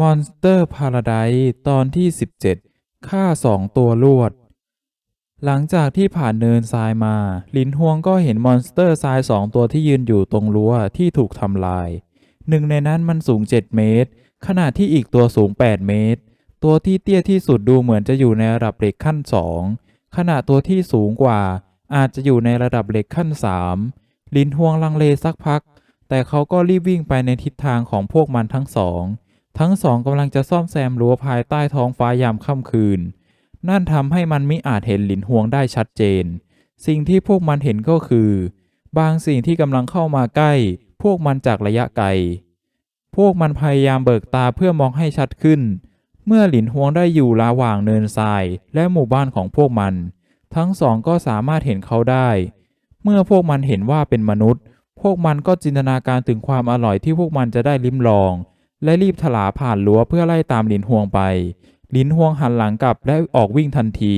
Monster Paradise ตอนที่ 17ฆ่าสองตัวลวด หลังจากที่ผ่านเนินทรายมา ลินฮวงก็เห็นมอนสเตอร์ทรายสองตัวที่ยืนอยู่ตรงรั้วที่ถูกทำลาย หนึ่งในนั้นมันสูง 7 เมตร ขณะที่อีกตัวสูง 8 เมตร ตัวที่เตี้ยที่สุดดูเหมือนจะอยู่ในระดับเหล็กขั้น 2 ขณะตัวที่สูงกว่า อาจจะอยู่ในระดับเหล็กขั้น 3 ลินฮวงลังเลสักพัก แต่เขาก็รีบวิ่งไปในทิศทางของพวกมันทั้งสอง ทั้งสองกำลังจะซ่อมแซมรั้วภายใต้ท้องฟ้ายามค่ำคืน นั่นทำให้มันมิอาจเห็นหลินหวงได้ชัดเจน สิ่งที่พวกมันเห็นก็คือ บางสิ่งที่กำลังเข้ามาใกล้ พวกมันจากระยะไกล พวกมันพยายามเบิกตาเพื่อมองให้ชัดขึ้น เมื่อหลินหวงได้อยู่ระหว่างเนินทรายและหมู่บ้านของพวกมัน ทั้งสองก็สามารถเห็นเขาได้ เมื่อพวกมันเห็นว่าเป็นมนุษย์ พวกมันก็จินตนาการถึงความอร่อยที่พวกมันจะได้ลิ้มลอง และรีบถลาผ่านรั้วเพื่อไล่ตามหลินหวงไปลินฮวงหันหลังกลับและออกวิ่งทันที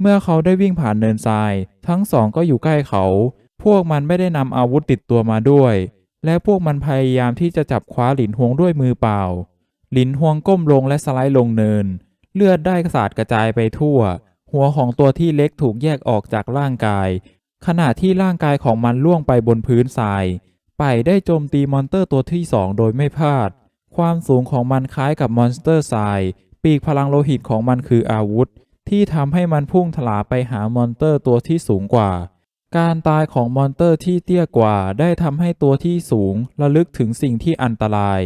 เมื่อเขาได้วิ่งผ่านเนินทราย ทั้งสองก็อยู่ใกล้เขา พวกมันไม่ได้นำอาวุธติดตัวมาด้วย และพวกมันพยายามที่จะจับคว้าหลินฮวงด้วยมือเปล่า หลินฮวงก้มลงและสไลด์ลงเนิน เลือดได้สาดกระจายไปทั่ว หัวของตัวที่เล็กถูกแยกออกจากร่างกาย ขณะที่ร่างกายของมันล่วงไปบนพื้นทราย ไปได้โจมตีมอนเตอร์ตัวที่สองโดยไม่พลาด ความสูงของมันคล้ายกับมอนสเตอร์ทรายปีกพลังโลหิตของมันคืออาวุธ ที่ทำให้มันพุ่งถลาไปหามอนเตอร์ตัวที่สูงกว่า การตายของมอนเตอร์ที่เตี้ยกว่า ได้ทำให้ตัวที่สูงระลึกถึงสิ่งที่อันตราย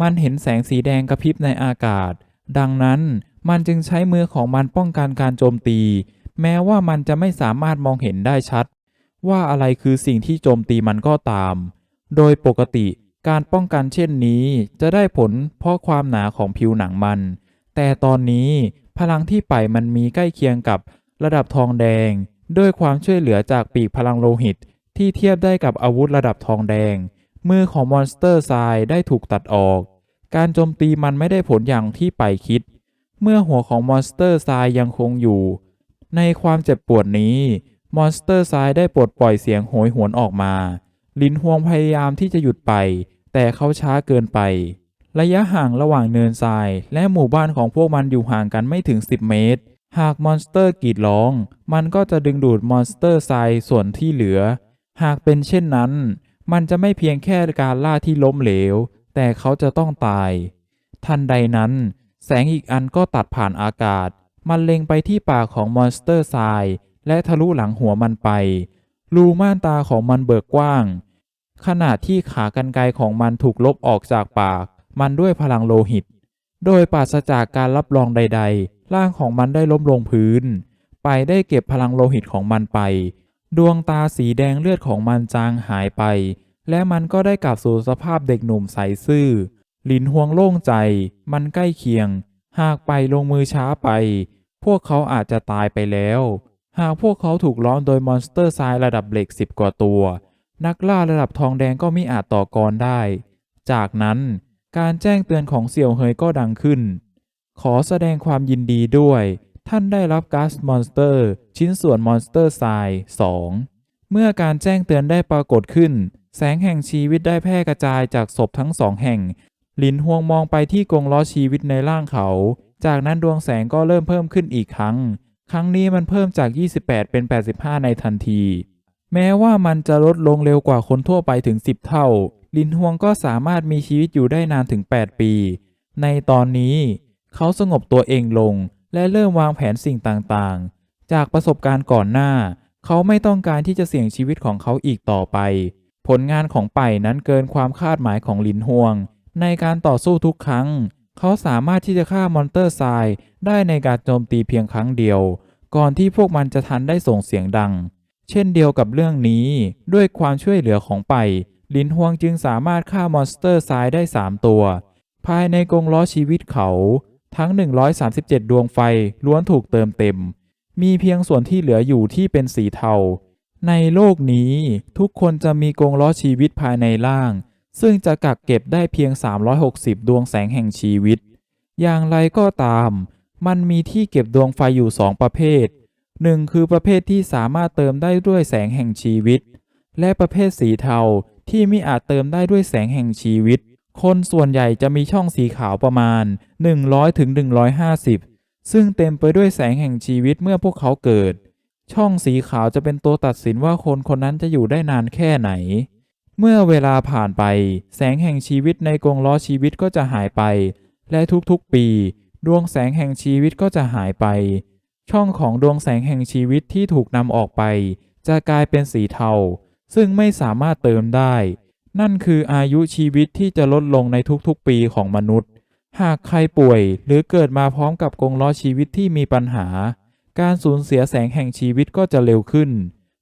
มันเห็นแสงสีแดงกระพริบในอากาศ ดังนั้นมันจึงใช้มือของมันป้องกันการโจมตี แม้ว่ามันจะไม่สามารถมองเห็นได้ชัด ว่าอะไรคือสิ่งที่โจมตีมันก็ตาม โดยปกติ การป้องกันเช่นนี้จะได้ผลเพราะความหนาของผิวหนังมัน แต่ตอนนี้พลังที่ไปมันมีใกล้เคียงกับระดับทองแดง ด้วยความช่วยเหลือจากปีกพลังโลหิต ที่เทียบได้กับอาวุธระดับทองแดง มือของมอนสเตอร์ทรายได้ถูกตัดออก การโจมตีมันไม่ได้ผลอย่างที่ไปคิด เมื่อหัวของมอนสเตอร์ทรายยังคงอยู่ ในความเจ็บปวดนี้ มอนสเตอร์ทรายได้ปลดปล่อยเสียงโหยหวนออกมา ลินฮวงพยายามที่จะหยุดไป แต่เขาช้าเกินไป ระยะห่างระหว่างเนินทราย และหมู่บ้านของพวกมันอยู่ห่างกันไม่ถึง 10 เมตร หากมอนสเตอร์กรีดร้อง มันก็จะดึงดูดมอนสเตอร์ทรายส่วนที่เหลือ หากเป็นเช่นนั้น มันจะไม่เพียงแค่การล่าที่ล้มเหลว แต่เขาจะต้องตาย ทันใดนั้น แสงอีกอันก็ตัดผ่านอากาศ มันเล็งไปที่ปากของมอนสเตอร์ทรายและทะลุหลังหัวมันไป รูม่านตาของมันเบิกกว้าง ขณะที่ขากรรไกรของมันถูกลบออกจากปาก มันด้วยพลังโลหิต โดยปราศจากการรับรองใด ๆ ร่างของมันได้ล้มลงพื้น ไปได้เก็บพลังโลหิตของมันไป ดวงตาสีแดงเลือดของมันจางหายไป และมันก็ได้กลับสู่สภาพเด็กหนุ่มใสซื่อหลินห่วงโล่งใจ มันใกล้เคียง หากไปลงมือช้าไป พวกเขาอาจจะตายไปแล้ว หากพวกเขาถูกล้อมโดยมอนสเตอร์ทรายระดับเหล็กสิบกว่าตัว นักล่าระดับทองแดงก็มิอาจต่อกรได้ จากนั้นการแจ้งเตือนของเสี่ยวเฮยก็ดังขึ้น ขอแสดงความยินดีด้วย ท่านได้รับก๊าซมอนสเตอร์ ชิ้นส่วนมอนสเตอร์ทราย 2 เมื่อการแจ้งเตือนได้ปรากฏขึ้น แสงแห่งชีวิตได้แพร่กระจายจากศพทั้งสองแห่ง หลินฮวงมองไปที่กรงล้อชีวิตในร่างเขา จากนั้นดวงแสงก็เริ่มเพิ่มขึ้นอีกครั้ง ครั้งนี้มันเพิ่มจาก 28 เป็น 85 ในทันที แม้ว่ามันจะลดลงเร็วกว่าคนทั่วไปถึง 10 เท่า ลินฮวงก็สามารถมีชีวิตอยู่ได้นานถึง 8 ปี ในตอนนี้ เขาสงบตัวเองลง และเริ่มวางแผนสิ่งต่างๆ จากประสบการณ์ก่อนหน้า เขาไม่ต้องการที่จะเสี่ยงชีวิตของเขาอีกต่อไป ผลงานของไปนั้นเกินความคาดหมายของลินฮวง ในการต่อสู้ทุกครั้ง เขาสามารถที่จะฆ่ามอนเตอร์ทรายได้ในการโจมตีเพียงครั้งเดียว ก่อนที่พวกมันจะทันได้ส่งเสียงดัง เช่นเดียวกับเรื่องนี้ ด้วยความช่วยเหลือของไป ลินฮวงจึงสามารถฆ่ามอนสเตอร์ทรายได้ 3 ตัว ภายในกรงล้อชีวิตเขา ทั้ง 137 ดวงไฟล้วนถูกเติมเต็ม มีเพียงส่วนที่เหลืออยู่ที่เป็นสีเทา ในโลกนี้ทุกคนจะมีกรงล้อชีวิตภายในร่าง ซึ่งจะกักเก็บได้เพียง 360 ดวงแสงแห่งชีวิต อย่างไรก็ตาม มันมีที่เก็บดวงไฟอยู่สองประเภท หนึ่งคือประเภทที่สามารถเติมได้ด้วยแสงแห่งชีวิต และประเภทสีเทาที่ไมิอาจเติมได้ด้วยแสงแห่งชีวิต คนส่วนใหญ่จะมีช่องสีขาวประมาณ 100ถึง150 ซึ่งเต็มไปด้วยแสงแห่งชีวิตเมื่อพวกเขาเกิด ช่องสีขาวจะเป็นตัวตัดสินว่าคนคนนั้นจะอยู่ได้นานแค่ไหน เมื่อเวลาผ่านไป แสงแห่งชีวิตในกรงล้อชีวิตก็จะหายไป และทุกๆปี ดวงแสงแห่งชีวิตก็จะหายไป ช่องของดวงแสงแห่งชีวิตที่ถูกนำออกไป จะกลายเป็นสีเทา ซึ่งไม่สามารถเติมได้ นั่นคืออายุชีวิตที่จะลดลงในทุกๆปีของมนุษย์ หากใครป่วยหรือเกิดมาพร้อมกับกรงล้อชีวิตที่มีปัญหา การสูญเสียแสงแห่งชีวิตก็จะเร็วขึ้น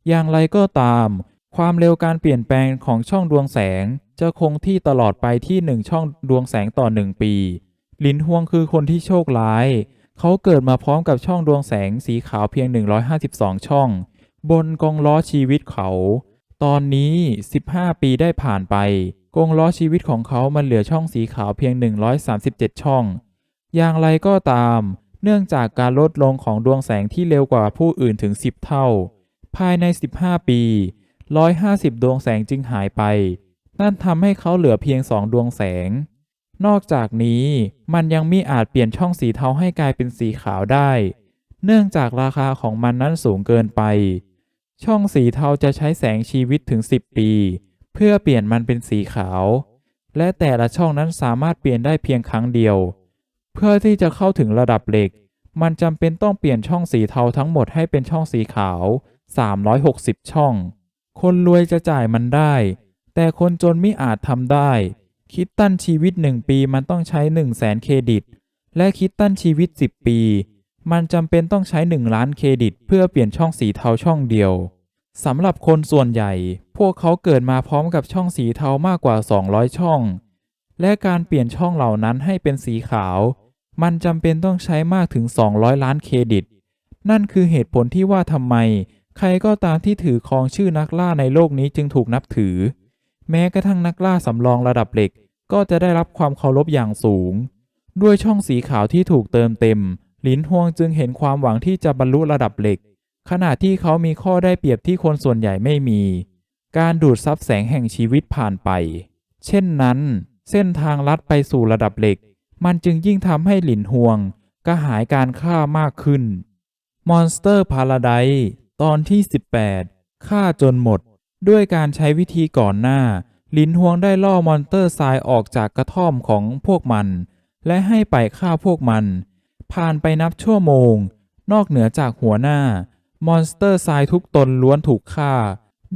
อย่างไรก็ตาม ความเร็วการเปลี่ยนแปลงของช่องดวงแสง จะคงที่ตลอดไปที่หนึ่งช่องดวงแสงต่อหนึ่งปี ลินฮวงคือคนที่โชคร้าย เขาเกิดมาพร้อมกับช่องดวงแสงสีขาวเพียง 152 ช่อง บนกองล้อชีวิตเขา ตอนนี้ 15 ปีได้ผ่านไปกงล้อชีวิตของเขามันเหลือช่องสีขาวเพียง 137 ช่อง อย่างไรก็ตาม เนื่องจากการลดลงของดวงแสงที่เร็วกว่าผู้อื่นถึง 10 เท่า ภายใน 15 ปี 150 ดวงแสงจึงหายไป นั่นทำให้เขาเหลือเพียง 2 ดวงแสง นอกจากนี้มันยังมิอาจเปลี่ยนช่องสีเทาให้กลายเป็นสีขาวได้ เนื่องจากราคาของมันนั้นสูงเกินไป ช่องสีเทาจะใช้แสงชีวิตถึง 10 ปี เพื่อเปลี่ยนมันเป็นสีขาว และแต่ละช่องนั้นสามารถเปลี่ยนได้เพียงครั้งเดียว เพื่อที่จะเข้าถึงระดับเหล็ก มันจำเป็นต้องเปลี่ยนช่องสีเทาทั้งหมดให้เป็นช่องสีขาว 360 ช่อง คนรวยจะจ่ายมันได้ แต่คนจนไม่อาจทำได้ คิดตันชีวิต 1 ปีมันต้องใช้ 1 0 0 0 0แสนเครดิต และคิดตันชีวิต 10 ปี มันจำเป็นต้องใช้ 1 ล้านเครดิต เพื่อเปลี่ยนช่องสีเทาช่องเดียวสำหรับคนส่วนใหญ่ พวกเขาเกิดมาพร้อมกับช่องสีเทามากกว่า 200 ช่อง และการเปลี่ยนช่องเหล่านั้นให้เป็นสีขาว มันจำเป็นต้องใช้มากถึง 200 ล้านเครดิต นั่นคือเหตุผลที่ว่าทำไม ใครก็ตามที่ถือครองชื่อนักล่าในโลกนี้จึงถูกนับถือ แม้กระทั่งนักล่าสำรองระดับเหล็ก ก็จะได้รับความเคารพอย่างสูง ด้วยช่องสีขาวที่ถูกเติมเต็มหลินฮวงจึงเห็นความหวังที่จะบรรลุระดับเหล็ก ขณะที่เขามีข้อได้เปรียบที่คนส่วนใหญ่ไม่มี การดูดซับแสงแห่งชีวิตผ่านไป เช่นนั้น เส้นทางลัดไปสู่ระดับเหล็ก มันจึงยิ่งทำให้หลินฮวงกระหายการฆ่ามากขึ้น มอนสเตอร์พาราไดตอนที่ 18ฆ่าจนหมด ด้วยการใช้วิธีก่อนหน้า ลินฮวงได้ล่อมอนสเตอร์ทรายออกจากกระท่อมของพวกมัน และให้ไปฆ่าพวกมัน ผ่านไปนับชั่วโมง นอกเหนือจากหัวหน้ามอนสเตอร์ทรายทุกตนล้วนถูกฆ่า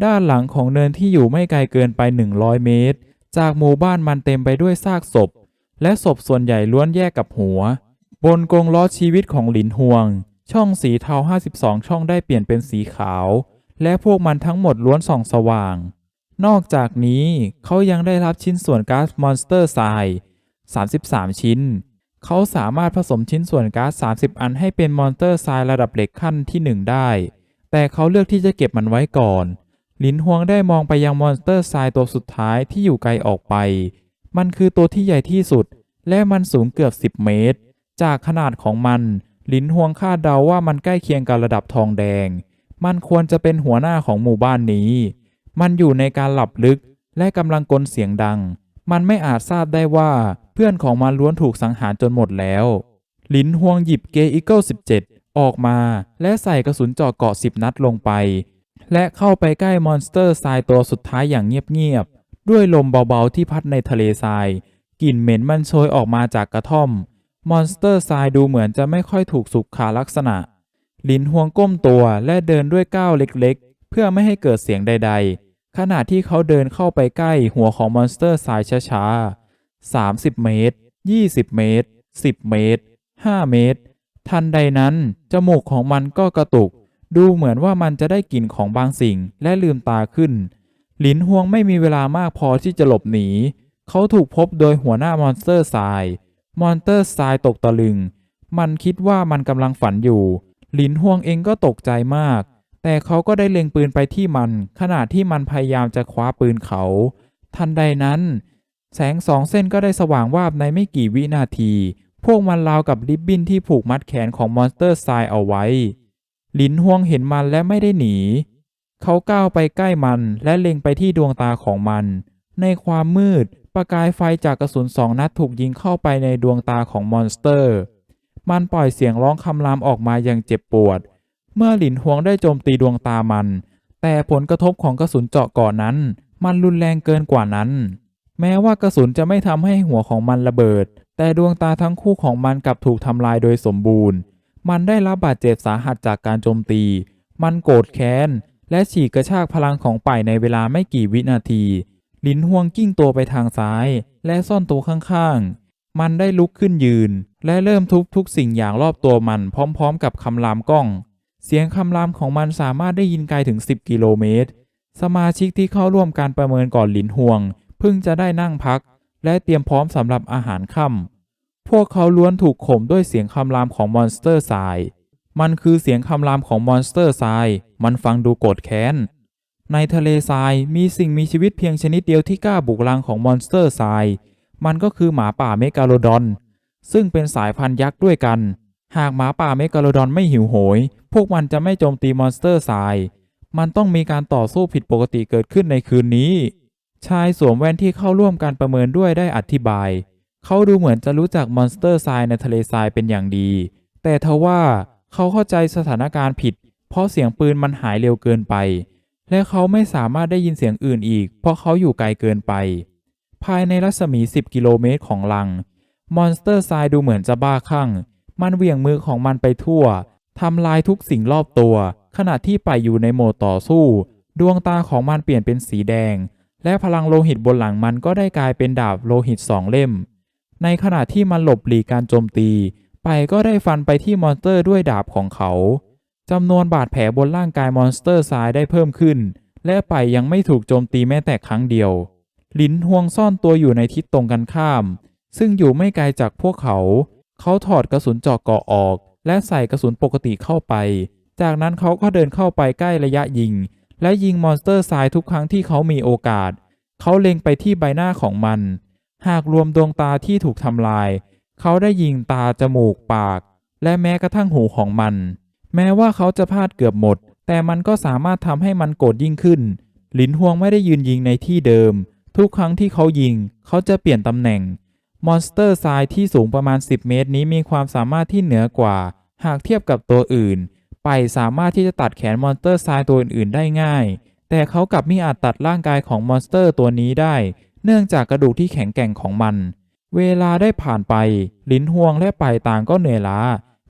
ด้านหลังของเนินที่อยู่ไม่ไกลเกินไป 100 เมตร จากหมู่บ้านมันเต็มไปด้วยซากศพ และศพส่วนใหญ่ล้วนแยกกับหัว บนกรงล้อชีวิตของหลินฮวง ช่องสีเทา 52 ช่องได้เปลี่ยนเป็นสีขาว และพวกมันทั้งหมดล้วนส่องสว่าง นอกจากนี้เขายังได้รับชิ้นส่วนก๊าซมอนสเตอร์ทราย33 ชิ้น เขาสามารถผสมชิ้นส่วนก๊าซ30 อันให้เป็นมอนสเตอร์ทรายระดับเหล็กขั้นที่ 1 ได้ แต่เขาเลือกที่จะเก็บมันไว้ก่อนหลินฮวงได้มองไปยังมอนสเตอร์ทรายตัวสุดท้ายที่อยู่ไกลออกไป มันคือตัวที่ใหญ่ที่สุด และมันสูงเกือบ 10 เมตร จากขนาดของมันหลินฮวงคาดเดาว่ามันใกล้เคียงกับระดับทองแดง มันควรจะเป็นหัวหน้าของหมู่บ้านนี้ มันอยู่ในการหลับลึกและกำลังกลเสียงดัง มันไม่อาจทราบได้ว่าเพื่อนของมันล้วนถูกสังหารจนหมดแล้ว หลินฮวงหยิบเกอีเกิล17 ออกมาและใส่กระสุนเจาะเกาะ 10 นัดลงไป และเข้าไปใกล้มอนสเตอร์ทรายตัวสุดท้ายอย่างเงียบๆ ด้วยลมเบาๆที่พัดในทะเลทราย กลิ่นเหม็นมันโชยออกมาจากกระท่อม มอนสเตอร์ทรายดูเหมือนจะไม่ค่อยถูกสุขขาลักษณะ ลินฮวงก้มตัวและเดินด้วยก้าวเล็กๆ เพื่อไม่ให้เกิดเสียงใด ๆ ขณะที่เขาเดินเข้าไปใกล้หัวของมอนสเตอร์ทรายช้าๆ 30 เมตร 20 เมตร 10 เมตร 5 เมตร ทันใดนั้น จมูกของมันก็กระตุก ดูเหมือนว่ามันจะได้กลิ่นของบางสิ่งและลืมตาขึ้น หลินฮวงไม่มีเวลามากพอที่จะหลบหนี เขาถูกพบโดยหัวหน้ามอนสเตอร์ทราย มอนสเตอร์ทรายตกตะลึง มันคิดว่ามันกำลังฝันอยู่ หลินฮวงเองก็ตกใจมาก แต่เขาก็ได้เล็งปืนไปที่มัน ขณะที่มันพยายามจะคว้าปืนเขา ทันใดนั้น แสงสองเส้นก็ได้สว่างวาบในไม่กี่วินาที พวกมันราวกับริบบิ้นที่ผูกมัดแขนของมอนสเตอร์ทรายเอาไว้ หลินฮวงเห็นมันและไม่ได้หนี เขาก้าวไปใกล้มันและเล็งไปที่ดวงตาของมัน ในความมืดประกายไฟจากกระสุนสองนัดถูกยิงเข้าไปในดวงตาของมอนสเตอร์ มันปล่อยเสียงร้องคำรามออกมาอย่างเจ็บปวด เมื่อหลินหวงได้โจมตีดวงตามัน แต่ผลกระทบของกระสุนเจาะก่อนนั้น มันรุนแรงเกินกว่านั้น แม้ว่ากระสุนจะไม่ทำให้หัวของมันระเบิด แต่ดวงตาทั้งคู่ของมันกลับถูกทำลายโดยสมบูรณ์ มันได้รับบาดเจ็บสาหัสจากการโจมตี มันโกรธแค้น และฉีกกระชากพลังของป่ายในเวลาไม่กี่วินาที หลินฮวงกิ้งตัวไปทางซ้าย และซ่อนตัวข้างๆ มันได้ลุกขึ้นยืน และเริ่มทุบทุกสิ่งอย่างรอบตัวมันพร้อมๆ กับคำรามกล้อง เสียงคำรามของมันสามารถได้ยินไกลถึง 10 กิโลเมตร สมาชิกที่เข้าร่วมการประเมินก่อนหลินฮวง เพิ่งจะได้นั่งพัก และเตรียมพร้อมสำหรับอาหารค่ำพวกเขาล้วนถูกข่มด้วยเสียงคำรามของมอนสเตอร์ทราย มันคือเสียงคำรามของมอนสเตอร์ทราย มันฟังดูโกรธแค้นในทะเลทรายมีสิ่งมีชีวิตเพียงชนิดเดียวที่กล้าบุกรังของมอนสเตอร์ทราย มันก็คือหมาป่าเมกาโลดอน ซึ่งเป็นสายพันธุ์ยักษ์ด้วยกัน หากหมาป่าเมกาโลดอนไม่หิวโหย พวกมันจะไม่โจมตีมอนสเตอร์ทราย มันต้องมีการต่อสู้ผิดปกติเกิดขึ้นในคืนนี้ ชายสวมแว่นที่เข้าร่วมการประเมินด้วยได้อธิบาย เขาดูเหมือนจะรู้จักมอนสเตอร์ทรายในทะเลทรายเป็นอย่างดี แต่ทว่าเขาเข้าใจสถานการณ์ผิด เพราะเสียงปืนมันหายเร็วเกินไป และเขาไม่สามารถได้ยินเสียงอื่นอีก เพราะเขาอยู่ไกลเกินไป ภายในรัศมี 10 กิโลเมตรของลัง มอนสเตอร์ทรายดูเหมือนจะบ้าคลั่ง มันเหวี่ยงมือของมันไปทั่ว ทำลายทุกสิ่งรอบตัว ขณะที่ไปอยู่ในโหมดต่อสู้ ดวงตาของมันเปลี่ยนเป็นสีแดง และพลังโลหิตบนหลังมันก็ได้กลายเป็นดาบโลหิตสองเล่ม ในขณะที่มันหลบหลีกการโจมตี ไปก็ได้ฟันไปที่มอนสเตอร์ด้วยดาบของเขาจำนวนบาดแผลบนร่างกายมอนสเตอร์ทรายได้เพิ่มขึ้น และไปยังไม่ถูกโจมตีแม้แต่ครั้งเดียว ลินฮวงซ่อนตัวอยู่ในทิศตรงกันข้าม ซึ่งอยู่ไม่ไกลจากพวกเขา เขาถอดกระสุนเจาะเกาะออก และใส่กระสุนปกติเข้าไป จากนั้นเขาก็เดินเข้าไปใกล้ระยะยิง และยิงมอนสเตอร์ทรายทุกครั้งที่เขามีโอกาส เขาเล็งไปที่ใบหน้าของมัน หากรวมดวงตาที่ถูกทำลาย เขาได้ยิงตาจมูกปาก และแม้กระทั่งหูของมัน แม้ว่าเขาจะพลาดเกือบหมด แต่มันก็สามารถทำให้มันโกรธยิ่งขึ้น หลินฮวงไม่ได้ยืนยิงในที่เดิม ทุกครั้งที่เขายิง เขาจะเปลี่ยนตำแหน่ง มอนสเตอร์ทรายที่สูงประมาณ 10 เมตรนี้มีความสามารถที่เหนือกว่า หากเทียบกับตัวอื่น ไปสามารถที่จะตัดแขนมอนสเตอร์ทรายตัวอื่นๆได้ง่าย แต่เขากลับไมิอาจตัดร่างกายของมอนสเตอร์ตัวนี้ได้ เนื่องจากกระดูกที่แข็งแกร่งของมัน เวลาได้ผ่านไป ลิ้นฮวงและไปต่างก็เหนื่อยล้า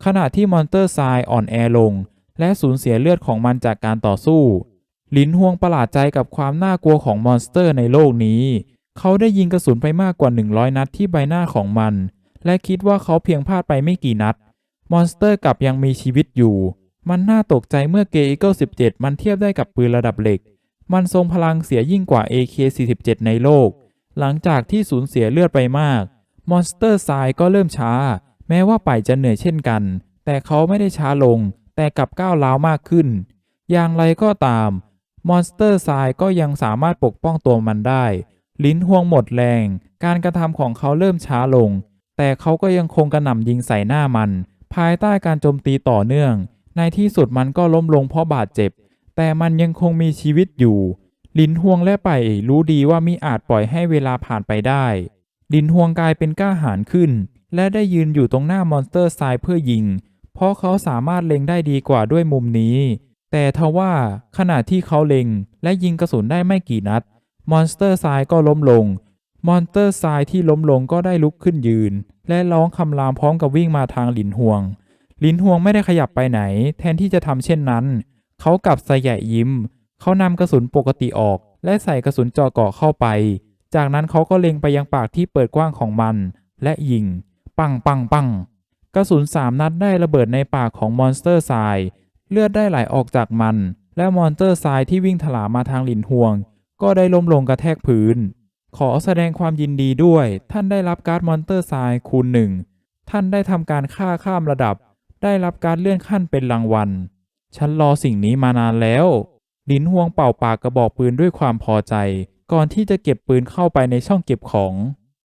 ขณะที่มอนสเตอร์ทรายอ่อนแอลง และสูญเสียเลือดของมันจากการต่อสู้ ลินฮวงประหลาดใจกับความน่ากลัวของมอนสเตอร์ในโลกนี้ เขาได้ยิงกระสุนไปมากกว่า 100 นัดที่ใบหน้าของมัน และคิดว่าเขาเพียงพลาดไปไม่กี่นัด มอนสเตอร์กลับยังมีชีวิตอยู่ มันน่าตกใจเมื่อเกอีเกิล17 มันเทียบได้กับปืนระดับเหล็ก มันทรงพลังเสียยิ่งกว่า AK47 ในโลก หลังจากที่สูญเสียเลือดไปมาก มอนสเตอร์ทรายก็เริ่มช้า แม้ว่าป่ายจะเหนื่อยเช่นกัน แต่เขาไม่ได้ช้าลง แต่กลับก้าวร้าวมากขึ้น อย่างไรก็ตาม มอนสเตอร์ทรายก็ยังสามารถปกป้องตัวมันได้ ลิ้นห่วงหมดแรง การกระทำของเขาเริ่มช้าลง แต่เขาก็ยังคงกระหน่ำยิงใส่หน้ามัน ภายใต้การโจมตีต่อเนื่อง ในที่สุดมันก็ล้มลงเพราะบาดเจ็บ แต่มันยังคงมีชีวิตอยู่ ลินฮวงและไปรู้ดีว่ามิอาจปล่อยให้เวลาผ่านไปได้ ลินฮวงกลายเป็นกล้าหาญขึ้น และได้ยืนอยู่ตรงหน้ามอนสเตอร์ทรายเพื่อยิง เพราะเขาสามารถเล็งได้ดีกว่าด้วยมุมนี้ แต่ทว่าขณะที่เขาเล็งและยิงกระสุนได้ไม่กี่นัด มอนสเตอร์ทรายก็ล้มลง มอนสเตอร์ทรายที่ล้มลงก็ได้ลุกขึ้นยืน และร้องคำรามพร้อมกับวิ่งมาทางหลินฮวง หลินฮวงไม่ได้ขยับไปไหน แทนที่จะทำเช่นนั้น เขากลับสยะยิ้ม เขานำกระสุนปกติออก และใส่กระสุนเจาะเกาะเข้าไป จากนั้นเขาก็เล็งไปยังปากที่เปิดกว้างของมัน และยิง ปังปังปังกระสุนสามนัดได้ระเบิดในปากของมอนสเตอร์ทราย เลือดได้ไหลออกจากมัน และมอนเตอร์ทรายที่วิ่งถลามาทางหลินฮวง ก็ได้ล้มลงกระแทกพื้น ขอแสดงความยินดีด้วย ท่านได้รับการ์ดมอนเตอร์ทรายคูณหนึ่งท่านได้ทำการฆ่าข้ามระดับ ได้รับการเลื่อนขั้นเป็นรางวัล ฉันรอสิ่งนี้มานานแล้วลินฮวงเป่าปากกระบอกปืนด้วยความพอใจ ก่อนที่จะเก็บปืนเข้าไปในช่องเก็บของ